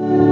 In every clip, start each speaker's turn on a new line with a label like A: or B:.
A: Господь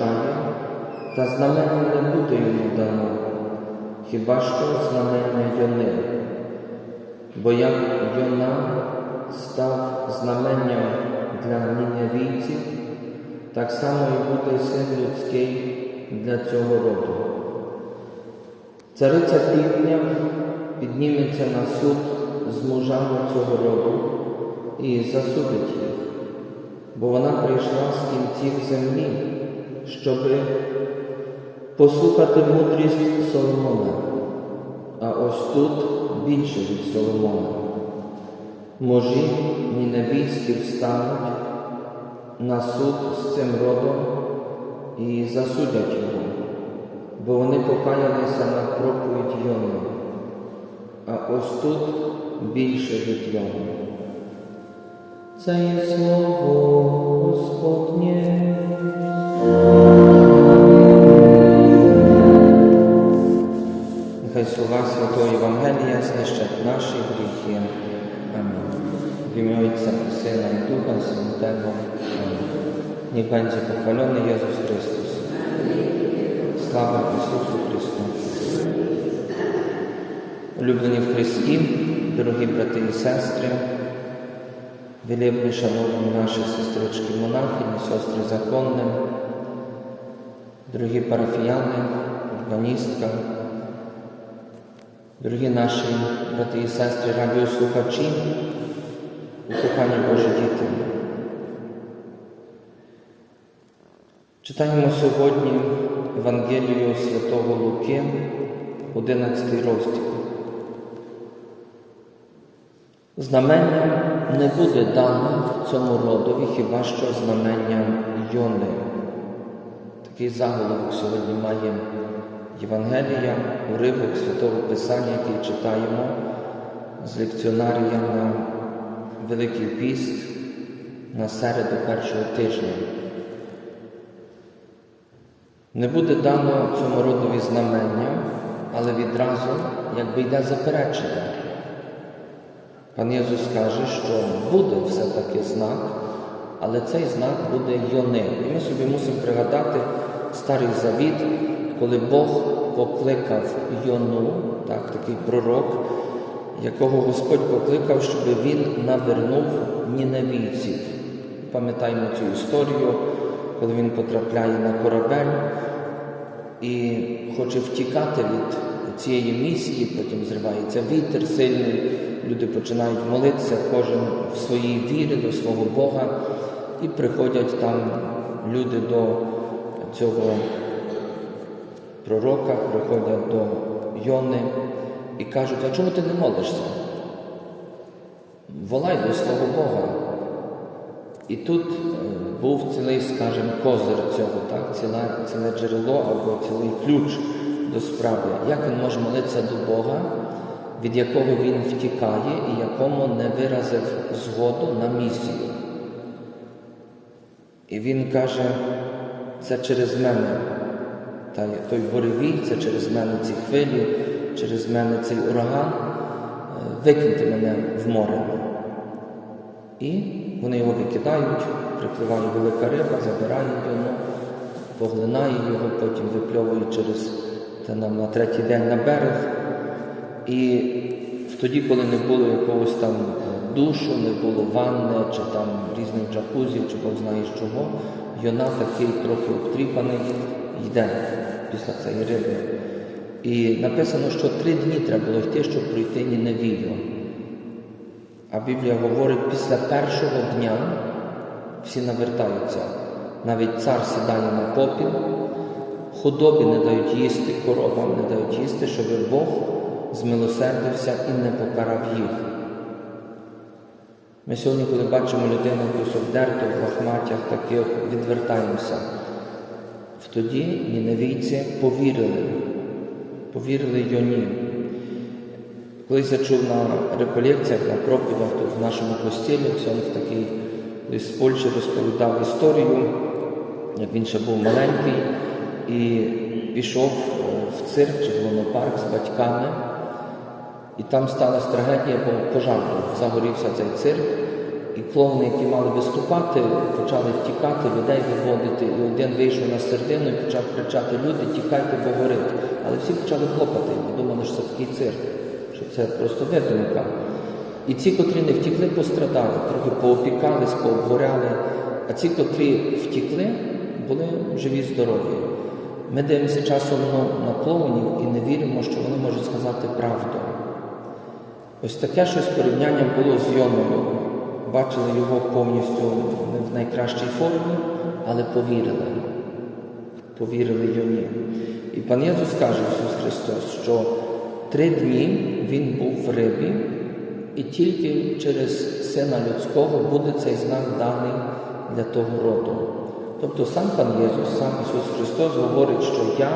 A: знамення та знамення не буде йому дано, хіба що знамення Йони. Бо як Йона став знаменням для ніневійців, так само і буде син людський для цього роду. Цариця півдня підніметься на суд з мужами цього роду і засудить їх, бо вона прийшла з кінців землі, щоби послухати мудрість Соломона, а ось тут більше від Соломона. Можі ніневійські встануть на суд з цим родом і засудять його, бо вони покаялися на проповідь Йони, а ось тут більше від Йони. Це є слово Господнє. Нехай слова Святого Євангелія знищать наші гріхи. Амінь. В ім'я Отця і Сина і Духа Святого. Амінь. Niech będzie pochwalony Jezus Chrystus. Слава Ісусу Христу. Улюблені в Христі, дорогі брати і сестри, Wielebni, szanowni nasze siostryczki monachini, siostry zakonne, drogie parafiany, urbanistka, drogie наші брати і сестри, радіослухачі, ukохані Божі діти. Читаємо сьогодні Євангелію Святого Луки, 11 розділ. Знамення не буде дано цьому родові, хіба що знамення Йони. Такий заголовок сьогодні має Євангелія, уривок Святого Писання, який читаємо з лекціонарія на Великий Піст на середу першого тижня. Не буде дано цьому родові знамення, але відразу якби йде заперечення. Пан Єсус каже, що буде все-таки знак, але цей знак буде Йони. І ми собі мусимо пригадати Старий Завіт, коли Бог покликав Йону, так, такий пророк, якого Господь покликав, щоб він навернув ніневійців. Пам'ятаємо цю історію, коли він потрапляє на корабель і хоче втікати від цієї місії, потім зривається вітер сильний, люди починають молитися, кожен в своїй вірі до свого Бога, і приходять там люди до цього пророка, приходять до Йони і кажуть, а чому ти не молишся? Волай до свого Бога. І тут е, був цілий, скажімо, козир цього, так? ціле, ціле джерело або цілий ключ до справи. Як він може молитися до Бога, від якого він втікає і якому не виразив згоду на місію. І він каже, це через мене. Та той буревій, це через мене ці хвилі, через мене цей ураган, е, викиньте мене в море. І вони його викидають, припливає велика риба, забирає його, поглинає його, потім випльовує через та нам на третій день на берег. І тоді, коли не було якогось там е, душу, не було ванни, чи там різних джакузів, чи Бог знає чого, Йона такий трохи обтріпаний йде після цієї риби. І написано, що три дні треба було йти, щоб пройти Ніневію. А Біблія говорить, після першого дня всі навертаються. Навіть цар сідає на попіл, худобі не дають їсти, коровам не дають їсти, щоб Бог змилосердився і не покарав їх. Ми сьогодні, коли бачимо людину якусь обдерту в лахматях, таких відвертаємося. Тоді ніневійці повірили, повірили Йоні. Колись я чув на реколекціях, на проповідях тут в нашому костілі, Ксьонг такий десь з Польщі розповідав історію, як він ще був маленький, і пішов в цирк чи в лунопарк з батьками. І там сталася трагедія, бо пожар був, загорівся цей цирк. І клоуни, які мали виступати, почали втікати, людей виводити. І один вийшов на середину і почав кричати: Люди, тікайте, бо горить. Але всі почали хлопати, бо думали, що це такий цирк, що це просто видумка. І ці, котрі не втікли, пострадали, трохи поопікались, пообгоряли. А ці, котрі втікли, були живі, здорові. Ми дивимося часом на клоунів і не віримо, що вони можуть сказати правду. Ось таке щось порівняння було з Йоною. Бачили його повністю не в найкращій формі, але повірили. Повірили Йоні. І пан Єсус каже Ісус Христос, що три дні Він був в рибі, і тільки через Сина Людського буде цей знак даний для того роду. Тобто сам пан Єсус, сам Ісус Христос говорить, що я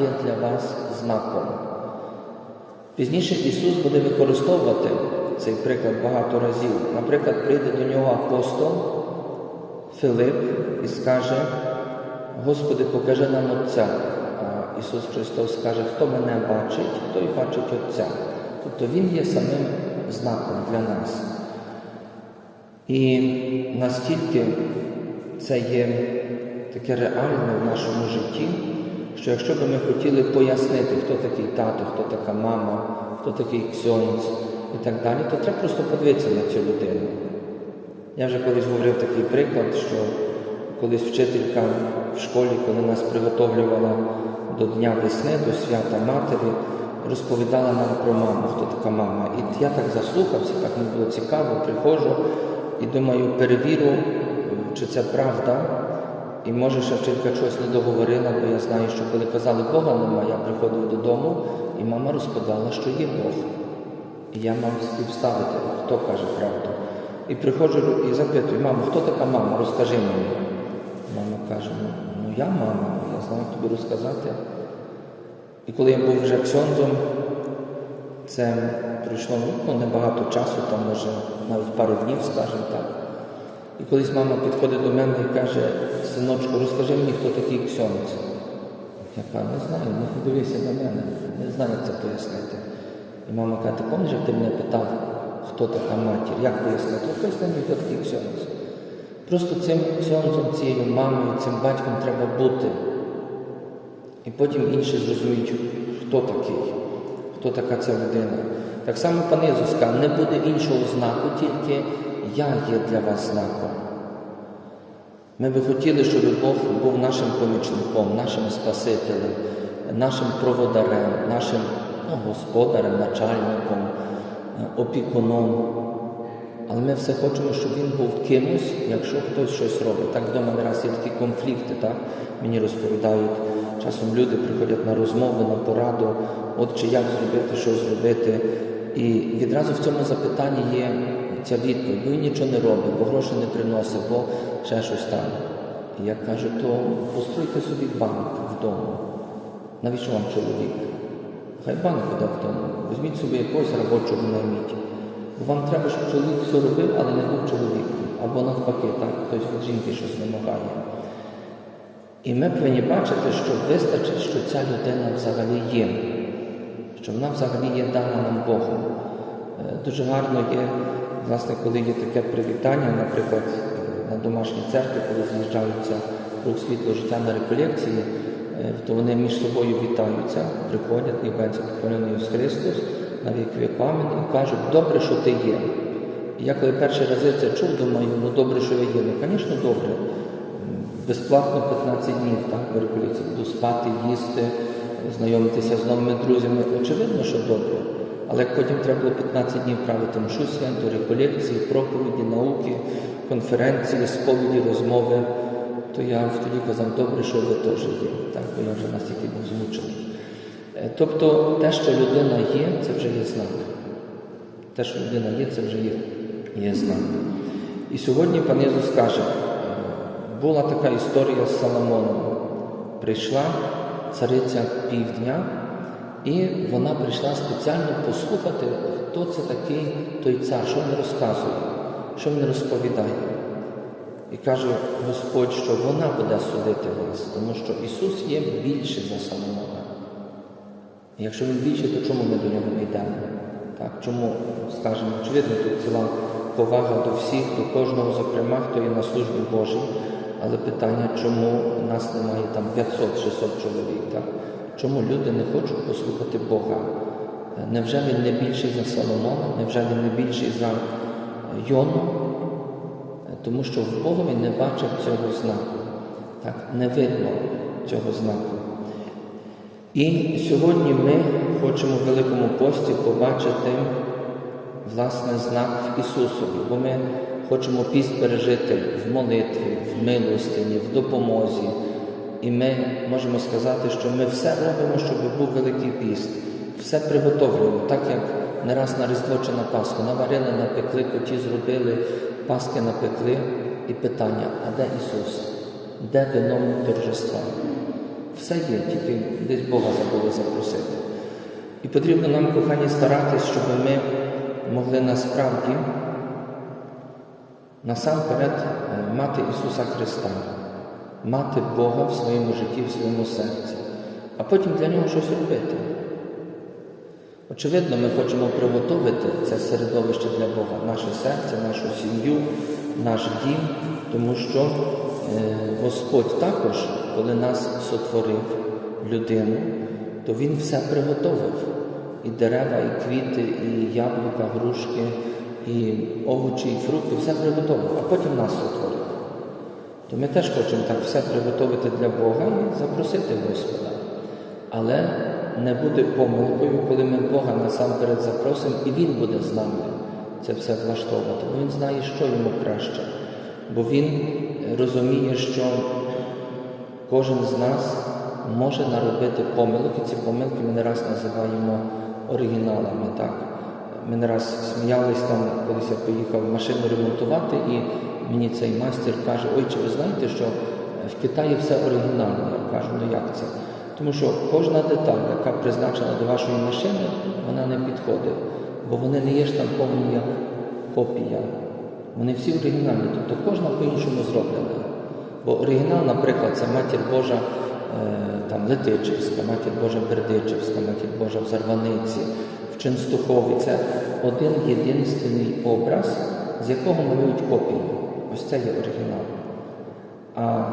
A: є для вас знаком. Пізніше Ісус буде використовувати цей приклад багато разів. Наприклад, прийде до нього апостол Филип і скаже, Господи, покажи нам Отця. А Ісус Христос скаже, хто мене бачить, той бачить Отця. Тобто Він є самим знаком для нас. І настільки це є таке реальне в нашому житті, що якщо б ми хотіли пояснити, хто такий тато, хто така мама, хто такий ксьонц і так далі, то треба просто подивитися на цю людину. Я вже колись говорив такий приклад, що колись вчителька в школі, коли нас приготовлювала до Дня весни, до свята Матері, розповідала нам про маму, хто така мама. І я так заслухався, так мені було цікаво, приходжу і думаю, перевірю, чи це правда. І може ще вчителька чогось не договорила, бо я знаю, що коли казали Бога нема, я приходив додому, і мама розповідала, що є Бог. І я мав співставити, хто каже правду. І приходжу і запитую, мамо, хто така мама? Розкажи мені. Мама каже, ну, ну я мама, я знаю тобі розказати. І коли я був вже ксьонзом, це пройшло ну, небагато часу, там може навіть пару днів, скажімо так. І колись мама підходить до мене і каже, синочку, розкажи мені, хто такий ксьонц. Я кажу, не знаю, не дивися на мене, не знаю, як це пояснити. І мама каже, ти пам'ятаєш, як ти мене питав, хто така матір, як пояснити? Ну, поясни мені, хто такий ксьонц. Просто цим ксьонцем, цією мамою, цим батьком треба бути. І потім інші зрозуміють, хто такий, хто така ця людина. Так само пан Ісус каже, не буде іншого знаку, тільки я є для вас знаком. Ми би хотіли, щоб Бог був нашим помічником, нашим Спасителем, нашим проводарем, нашим ну, господарем, начальником, опікуном. Але ми все хочемо, щоб він був кимось, якщо хтось щось робить. Так вдома не раз є такі конфлікти, так? Мені розповідають, часом люди приходять на розмови, на пораду, от чи як зробити, що зробити. І відразу в цьому запитанні є ця відповідь, бо він нічого не робить, бо гроші не приносить, бо ще щось там. І я кажу, то постройте собі банк вдома. Навіщо вам чоловік? Хай банк буде вдома. Візьміть собі якогось робочого найміть. Бо вам треба, щоб чоловік все робив, але не був чоловіком. Або навпаки, так, хтось від жінки щось вимагає. І ми повинні бачити, що вистачить, що ця людина взагалі є, що вона взагалі є дана нам Богом. Е, Дуже гарно є, власне, коли є таке привітання, наприклад, на домашній церкві, коли з'їжджаються круг світло життя на реколекції, е, то вони між собою вітаються, приходять, нібенця поклонений Ісус Христос, на вік віками, і кажуть, добре, що ти є. І я коли перші рази це чув, думаю, ну добре, що я є. Ну, звісно, добре. Безплатно 15 днів, так, в реколекції буду спати, їсти, знайомитися з новими друзями. Очевидно, що добре. Але потім треба було 15 днів правити мшу святу, реколекції, проповіді, науки, конференції, сповіді, розмови, то я тоді казав, добре, що ви теж є, так, бо я вже настільки був змучений. Е, Тобто те, що людина є, це вже є знак. Те, що людина є, це вже є, є знак. І сьогодні пан Ісус каже, була така історія з Соломоном. Прийшла цариця півдня, і вона прийшла спеціально послухати, хто це такий той цар, що він розказує, що він розповідає. І каже Господь, що вона буде судити вас, тому що Ісус є більший за Соломона. І Якщо він більший, то чому ми до нього не йдемо? Так, чому, скажімо, очевидно, тут ціла повага до всіх, до кожного, зокрема, хто є на службі Божій, але питання, чому нас немає там 500-600 чоловік? Так? Чому люди не хочуть послухати Бога? Невже він не більший за Соломона? Невже він не більший за Йону? Е, Тому що в Бога він не бачив цього знаку. Так? Не видно цього знаку. І сьогодні ми хочемо в Великому пості побачити власне знак в Ісусові, бо ми хочемо піст пережити в молитві, в милостині, в допомозі. І ми можемо сказати, що ми все робимо, щоб був Великий піст. Все приготовлюємо, так як не раз на Різдво чи на Пасху. Наварили, напекли, коті зробили, паски напекли. І питання, а де Ісус? Де вино торжества? Все є, тільки десь Бога забули запросити. І потрібно нам, кохані, старатись, щоб ми могли насправді насамперед е, мати Ісуса Христа, мати Бога в своєму житті, в своєму серці, а потім для Нього щось робити. Очевидно, ми хочемо приготувати це середовище для Бога, наше серце, нашу сім'ю, наш дім, тому що е, Господь також, коли нас сотворив людину, то Він все приготовив. І дерева, і квіти, і яблука, грушки, і овочі, і фрукти, все приготовив, а потім нас сотворив. То ми теж хочемо так все приготувати для Бога і запросити Господа. Але не буде помилкою, коли ми Бога насамперед запросимо, і Він буде з нами це все влаштовувати. Бо Він знає, що йому краще. Бо Він розуміє, що кожен з нас може наробити помилки. Ці помилки ми не раз називаємо оригіналами. Так? Ми не раз сміялись там, колись я поїхав машину ремонтувати, і мені цей майстер каже, ой, чи ви знаєте, що в Китаї все оригінальне? Я кажу, ну як це? Тому що кожна деталь, яка призначена до вашої машини, вона не підходить, бо вони не є штамповані як копія. Вони всі оригінальні, тобто кожна по-іншому зроблена. Бо оригінал, наприклад, це матір Божа е, там, Летичівська, матір Божа Бердичівська, матір Божа в Зарваниці, в Ченстухові. Це один єдинственний образ, з якого малюють копію. Ось це є оригінал. А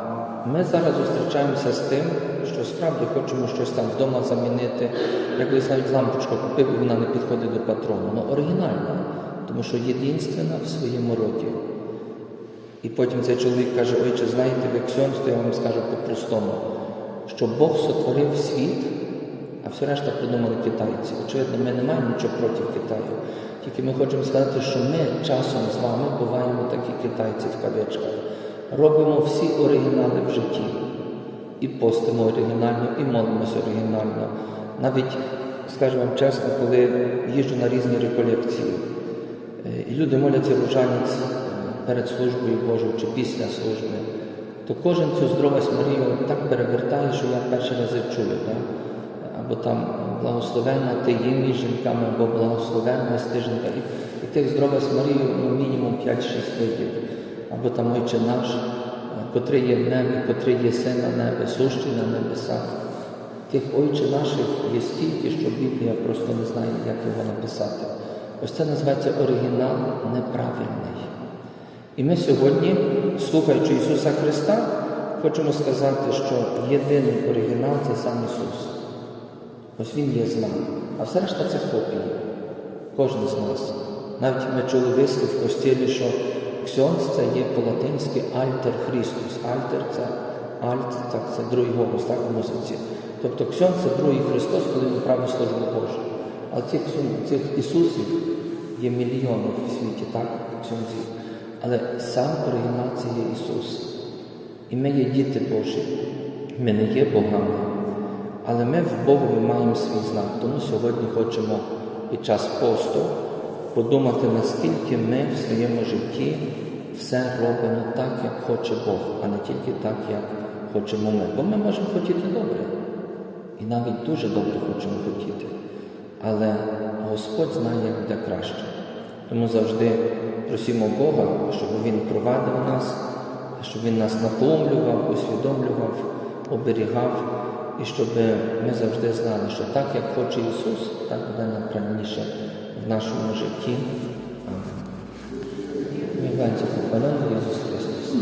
A: ми зараз зустрічаємося з тим, що справді хочемо щось там вдома замінити. Я колись навіть лампочку купив, і вона не підходить до патрону. Ну оригінальна, тому що єдинственна в своєму роді. І потім цей чоловік каже, ой, чи знаєте ви ксьонство, я вам скажу по-простому, що Бог сотворив світ а все решта придумали китайці. Очевидно, ми не маємо нічого проти Китаю. Тільки ми хочемо сказати, що ми часом з вами буваємо такі китайці в кавичках. Робимо всі оригінали в житті. І постимо оригінально, і молимося оригінально. Навіть, скажу вам чесно, коли їжджу на різні реколекції, е, і люди моляться ружанець е, перед службою Божою чи після служби, то кожен цю здоровість Марію так перевертає, що я перші рази чую. Так? Або там благословенна ти є між жінками, або благословенна стиженка. І, і тих здоровість Марію ну, мінімум 5-6 видів. Або там Отче наш, е, котрий є в небі, котрий є син на небі, сущий на небесах. Тих ойче наших є стільки, що Біблія просто не знає, як його написати. Ось це називається оригінал неправильний. І ми сьогодні, слухаючи Ісуса Христа, хочемо сказати, що єдиний оригінал це сам Ісус. Ось Він є з. А все решта це копії. Кожен з нас. Навіть ми чули вислів в костілі, що ксьонц це є по-латинськи альтер Христос. Альтер це альт, так, це другий голос, так у музиці. Тобто ксьонц це другий Христос, коли він править службу Божу. А цих, цих Ісусів є мільйони в світі, так, ксьонців. Але сам оригінал це є Ісус. І ми є діти Божі, ми не є богами. Але ми в Богові маємо свій знак. Тому сьогодні хочемо під час посту подумати, наскільки ми в своєму житті все робимо так, як хоче Бог, а не тільки так, як хочемо ми. Бо ми можемо хотіти добре. І навіть дуже добре хочемо хотіти. Але Господь знає, як буде краще. Тому завжди просимо Бога, щоб Він провадив нас, щоб Він нас наповнював, усвідомлював, оберігав, і щоб ми завжди знали, що так, як хоче Ісус, так буде найправильніше в нашому житті. Амінь. Мій Ісус Христос.